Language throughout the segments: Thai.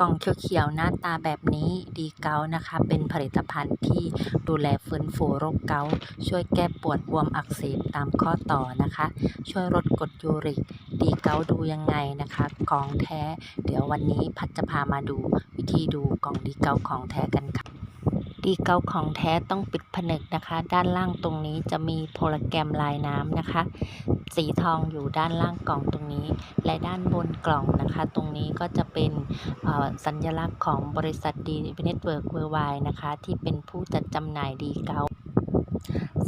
กล่องเขียวๆหน้าตาแบบนี้ดีเกานะคะ เป็นผลิตภัณฑ์ที่ดูแลฟื้นฟูโรคเกาช่วยแก้ปวดบวมอักเสบตามข้อต่อนะคะ ช่วยลดกรดยูริก ดีเกาดูยังไงนะคะกล่องแท้ เดี๋ยววันนี้พัดจะพามาดูวิธีดูกล่องดีเกาของแท้กันค่ะ ดีเกาของแท้ต้องปิดผนึกนะคะ ด้านล่างตรงนี้จะมีโพลแกรมลายน้ำนะคะ สีทองอยู่ด้านล่างกล่องตรงนี้ และด้านบนกล่องนะคะ ตรงนี้ก็จะเป็นสัญลักษณ์ของบริษัทดีเน็ตเวิร์กเวอร์ไวนะคะ ที่เป็นผู้จัดจำหน่ายดีเกา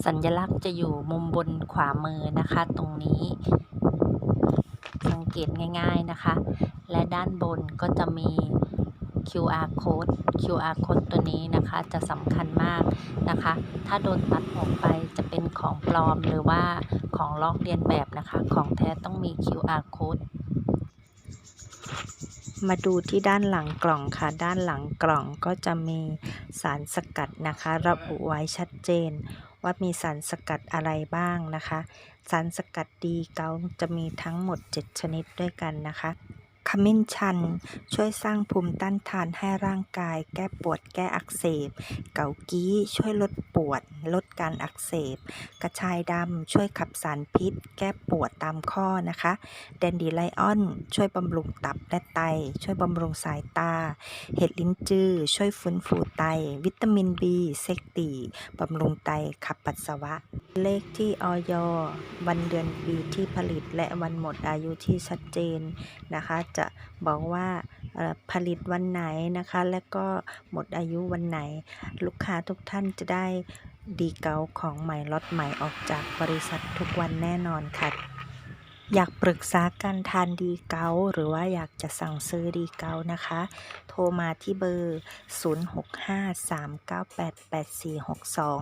สัญลักษณ์จะอยู่มุมบนขวามือนะคะ ตรงนี้ สังเกตง่าย ๆนะคะ และด้านบนก็จะมี QR code QR code ตัวนี้นะคะจะสำคัญมากนะคะ ถ้าโดนตัดออกไปจะเป็นของปลอมหรือว่าของลอกเลียนแบบนะคะ ของแท้ต้องมี QR code มาดูที่ด้านหลังกล่องค่ะ ด้านหลังกล่องก็จะมีสารสกัดนะคะ ระบุไว้ชัดเจน ว่ามีสารสกัดอะไรบ้างนะคะ สารสกัดดีเกาจะมีทั้งหมด 7 ชนิดด้วยกันนะคะ มิ้นชัน ช่วยสร้างภูมิต้านทานให้ร่างกาย แก้ปวดแก้อักเสบ เกากี้ช่วยลดปวด ลดการอักเสบ กระชายดำช่วยขับสารพิษ แก้ปวดตามข้อนะคะแดนดีไลออน ช่วยบำรุงตับและไต ช่วยบำรุงสายตา เห็ดลิ้นจือช่วยฟื้นฟูไต วิตามิน B เซกตีบำรุงไตขับปัสสาวะ เลขที่ออยวันเดือนปีที่ผลิตและวันหมดอายุที่ชัดเจนนะคะจะบอกว่าผลิตวันไหนนะคะ และก็หมดอายุวันไหน ลูกค้าทุกท่านจะได้ดีเกาของใหม่ล็อตใหม่ออกจากบริษัททุกวันแน่นอนค่ะ อยากปรึกษาการทานดีเกาหรือว่าอยากจะสั่งซื้อดีเกานะคะ โทรมาที่เบอร์ 0653988462